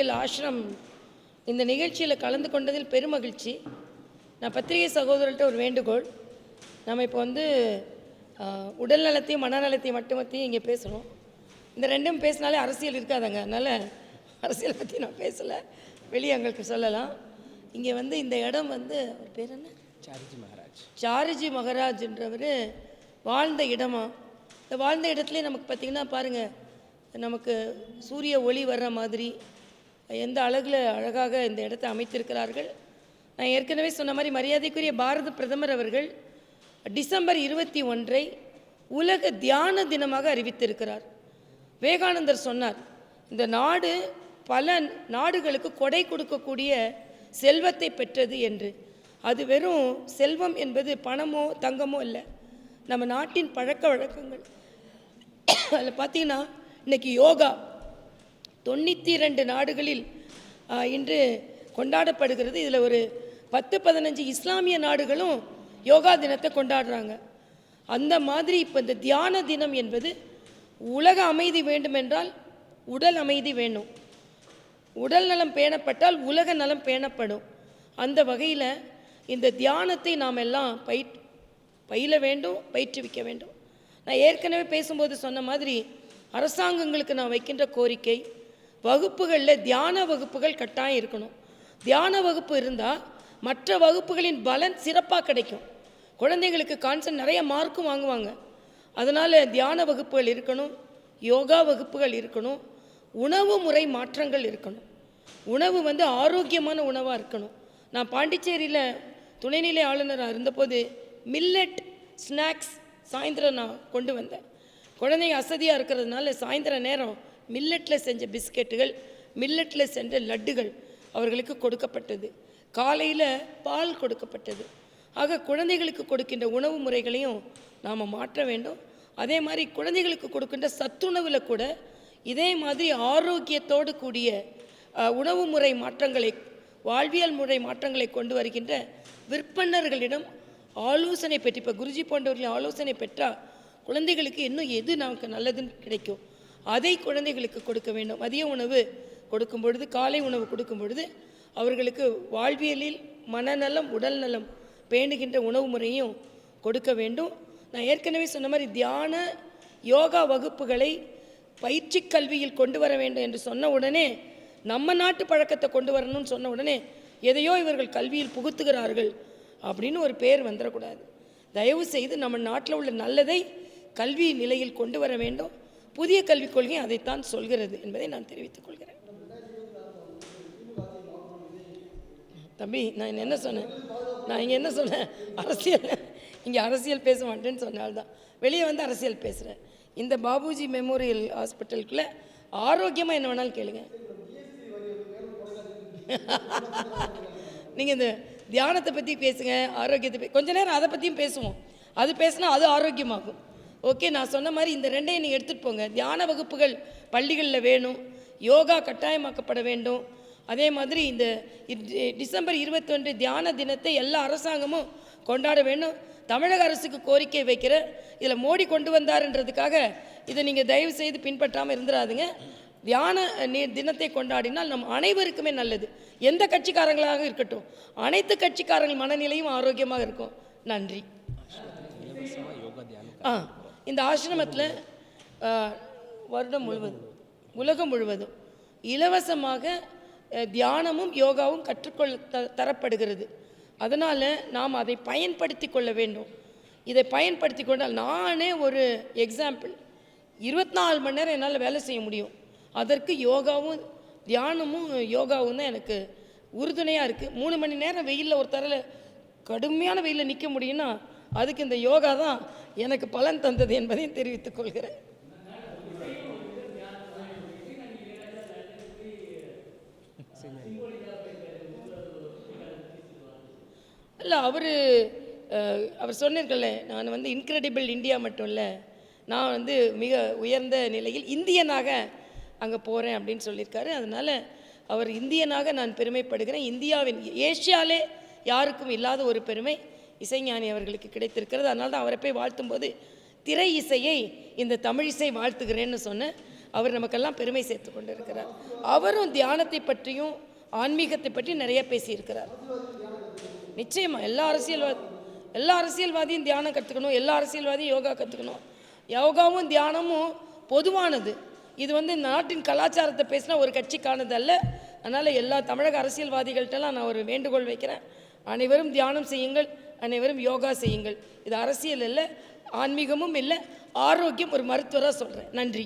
இல் ஆஷ்ரம் இந்த நிகழ்ச்சியில் கலந்து கொண்டதில் பெருமகிழ்ச்சி நான் பத்திரிகை சகோதரர்கிட்ட ஒரு வேண்டுகோள். நம்ம இப்போ வந்து உடல் நலத்தையும் மனநலத்தையும் மட்டுமத்தையும் இங்கே பேசணும். இந்த ரெண்டும் பேசினாலே அரசியல் இருக்காதாங்க. அதனால் அரசியலை பற்றி நான் பேசலை. வெளியே எங்களுக்கு சொல்லலாம். இங்கே வந்து இந்த இடம் வந்து அவர் பேர் என்ன? சாரிஜி மகாராஜ். சாரிஜி மகராஜ்ன்றவர் வாழ்ந்த இடமா? இந்த வாழ்ந்த இடத்துலயே நமக்கு பார்த்திங்கன்னா பாருங்கள் நமக்கு சூரிய ஒளி வர்ற மாதிரி எந்த அழகில் அழகாக இந்த இடத்தை அமைத்திருக்கிறார்கள்? நான் ஏற்கனவே சொன்ன மாதிரி மரியாதைக்குரிய பாரத பிரதமர் அவர்கள் டிசம்பர் இருபத்தி ஒன்றை உலக தியான தினமாக அறிவித்திருக்கிறார். விவேகானந்தர் சொன்னார் இந்த நாடு பல நாடுகளுக்கு கொடை கொடுக்கக்கூடிய செல்வத்தை பெற்றது என்று. அது வெறும் செல்வம் என்பது பணமோ தங்கமோ இல்லை. நம்ம நாட்டின் பழக்க வழக்கங்கள். அதில் பார்த்தீங்கன்னா இன்னைக்கு யோகா தொண்ணூற்றி ரெண்டு நாடுகளில் இன்று கொண்டாடப்படுகிறது. இதில் ஒரு பத்து பதினஞ்சு இஸ்லாமிய நாடுகளும் யோகா தினத்தை கொண்டாடுறாங்க. அந்த மாதிரி இப்போ இந்த தியான தினம் என்பது உலக அமைதி வேண்டுமென்றால் உடல் அமைதி வேணும். உடல் நலம் பேணப்பட்டால் உலக நலம் பேணப்படும். அந்த வகையில் இந்த தியானத்தை நாம் எல்லாம் பயிற் பயில வேண்டும் பயிற்றுவிக்க வேண்டும். நான் ஏற்கனவே பேசும்போது சொன்ன மாதிரி அரசாங்கங்களுக்கு நான் வைக்கின்ற கோரிக்கை வகுப்புகளில் தியான வகுப்புகள் கட்டாயம் இருக்கணும். தியான வகுப்பு இருந்தால் மற்ற வகுப்புகளின் பலன் சிறப்பாக கிடைக்கும். குழந்தைங்களுக்கு கான்சென்ட் நிறைய மார்க்கும் வாங்குவாங்க. அதனால் தியான வகுப்புகள் இருக்கணும் யோகா வகுப்புகள் இருக்கணும் உணவு முறை மாற்றங்கள் இருக்கணும். உணவு வந்து ஆரோக்கியமான உணவாக இருக்கணும். நான் பாண்டிச்சேரியில் துணைநிலை ஆளுநராக இருந்தபோது மில்லட் ஸ்நாக்ஸ் சாயந்தரம் நான் கொண்டு வந்தேன். குழந்தைங்க அசதியாக இருக்கிறதுனால சாயந்தர நேரம் மில்லட்டில் செஞ்ச பிஸ்கெட்டுகள் மில்லட்டில் செஞ்ச லட்டுகள் அவர்களுக்கு கொடுக்கப்பட்டது. காலையில் பால் கொடுக்கப்பட்டது. ஆக குழந்தைகளுக்கு கொடுக்கின்ற உணவு முறைகளையும் நாம் மாற்ற வேண்டும். அதே மாதிரி குழந்தைகளுக்கு கொடுக்கின்ற சத்துணவில் கூட இதே மாதிரி ஆரோக்கியத்தோடு கூடிய உணவு முறை மாற்றங்களை வாழ்வியல் முறை மாற்றங்களை கொண்டு வருகின்ற விற்பனர்களிடம் ஆலோசனை பெற்று இப்போ குருஜி போன்றவர்களின் ஆலோசனை பெற்றால் குழந்தைகளுக்கு இன்னும் எது நமக்கு நல்லதுன்னு கிடைக்கும்? அதை குழந்தைகளுக்கு கொடுக்க வேண்டும். மதிய உணவு கொடுக்கும் பொழுது காலை உணவு கொடுக்கும் பொழுது அவர்களுக்கு வாழ்வியலில் மனநலம் உடல் நலம் பேணுகின்ற உணவு முறையும் கொடுக்க வேண்டும். நான் ஏற்கனவே சொன்ன மாதிரி தியான யோகா வகுப்புகளை பயிற்சி கல்வியில் கொண்டு வர வேண்டும் என்று சொன்ன உடனே நம்ம நாட்டு பழக்கத்தை கொண்டு வரணும்னு சொன்ன உடனே எதையோ இவர்கள் கல்வியில் புகுத்துகிறார்கள் அப்படின்னு ஒரு பேர் வந்துடக்கூடாது தயவு செய்து நம்ம நாட்டில் உள்ள நல்லதை கல்வி நிலையில் கொண்டு வர வேண்டும். புதிய கல்விக் கொள்கை அதைத்தான் சொல்கிறது என்பதை நான் தெரிவித்துக் கொள்கிறேன். தம்பி நான் என்ன சொன்னேன்? நான் இங்கே என்ன சொன்னேன்? அரசியல். இங்கே அரசியல் பேச மாட்டேன்னு சொன்னால்தான். வெளியே வந்து அரசியல் பேசுகிறேன் இந்த பாபுஜி மெமோரியல் ஹாஸ்பிட்டலுக்குள்ளே ஆரோக்கியமாக என்ன வேணாலும் கேளுங்க. நீங்கள் இந்த தியானத்தை பற்றி பேசுங்க ஆரோக்கியத்தை கொஞ்ச நேரம் அதை பற்றியும் பேசுவோம். அது பேசினா அது ஆரோக்கியமாகும். ஓகே நான் சொன்ன மாதிரி இந்த ரெண்டையும் நீங்கள் எடுத்துகிட்டு போங்க. தியான வகுப்புகள் பள்ளிகளில் வேணும். யோகா கட்டாயமாக்கப்பட வேண்டும். அதே மாதிரி இந்த டிசம்பர் இருபத்தொன்று தியான தினத்தை எல்லா அரசாங்கமும் கொண்டாட வேண்டும். தமிழக அரசுக்கு கோரிக்கை வைக்கிற இதில் மோடி கொண்டு வந்தாருன்றதுக்காக இதை நீங்கள் தயவு செய்து பின்பற்றாமல் இருந்துடாதுங்க தியான நி- தினத்தை கொண்டாடினால் நம் அனைவருக்குமே நல்லது. எந்த கட்சிக்காரங்களாக இருக்கட்டும் அனைத்து கட்சிக்காரங்கள் மனநிலையும் ஆரோக்கியமாக இருக்கும். நன்றி. ஆ. இந்த ஆசிரமத்தில் வருடம் முழுவதும் உலகம் முழுவதும் இலவசமாக தியானமும் யோகாவும் கற்றுக்கொள் த தரப்படுகிறது. அதனால் நாம் அதை பயன்படுத்தி கொள்ள வேண்டும். இதை பயன்படுத்தி கொண்டால் நானே ஒரு எக்ஸாம்பிள் இருபத்தி நாலு மணி நேரம் என்னால் வேலை செய்ய முடியும். அதற்கு யோகாவும் தியானமும் யோகாவும் தான் எனக்கு உறுதுணையாக இருக்குது மூணு மணி நேரம் வெயிலில் ஒரு தரல கடுமையான வெயிலில் நிற்க முடியும்னா அதுக்கு இந்த யோகா தான் எனக்கு பலன் தந்தது என்பதையும் தெரிவித்துக் கொள்கிறேன். இல்லை அவர் அவர் சொன்னிருக்கல நான் வந்து இன்க்ரெடிபிள் இந்தியா மட்டும் இல்லை நான் வந்து மிக உயர்ந்த நிலையில் இந்தியனாக அங்கே போகிறேன் அப்படின்னு சொல்லியிருக்காரு. அதனால் அவர் இந்தியனாக நான் பெருமைப்படுகிறேன். இந்தியாவின் ஏஷியாலே யாருக்கும் இல்லாத ஒரு பெருமை. இசைஞானி அவர்களுக்கு கிடைத்திருக்கிறது. அதனால தான் அவரை போய் வாழ்த்தும்போது திரை இசையை இந்த தமிழ் இசை வாழ்த்துகிறேன்னு சொன்ன அவர் நமக்கெல்லாம் பெருமை சேர்த்து கொண்டு இருக்கிறார் அவரும் தியானத்தை பற்றியும் ஆன்மீகத்தை பற்றி நிறைய பேசியிருக்கிறார். நிச்சயமாக எல்லா அரசியல்வாதி எல்லா அரசியல்வாதியும் தியானம் கற்றுக்கணும் எல்லா அரசியல்வாதியும் யோகா கற்றுக்கணும் யோகாவும் தியானமும் பொதுவானது. இது வந்து இந்த நாட்டின் கலாச்சாரத்தை பேசினா ஒரு கட்சிக்கானது அல்ல அதனால் எல்லா தமிழக அரசியல்வாதிகள்கிட்டலாம் நான் ஒரு வேண்டுகோள் வைக்கிறேன். அனைவரும் தியானம் செய்யுங்கள் அனைவரும் யோகா செய்யுங்கள். இது அரசியல் இல்லை ஆன்மீகமும் இல்லை ஆரோக்கியம் ஒரு மருத்துவராக சொல்கிறேன் நன்றி.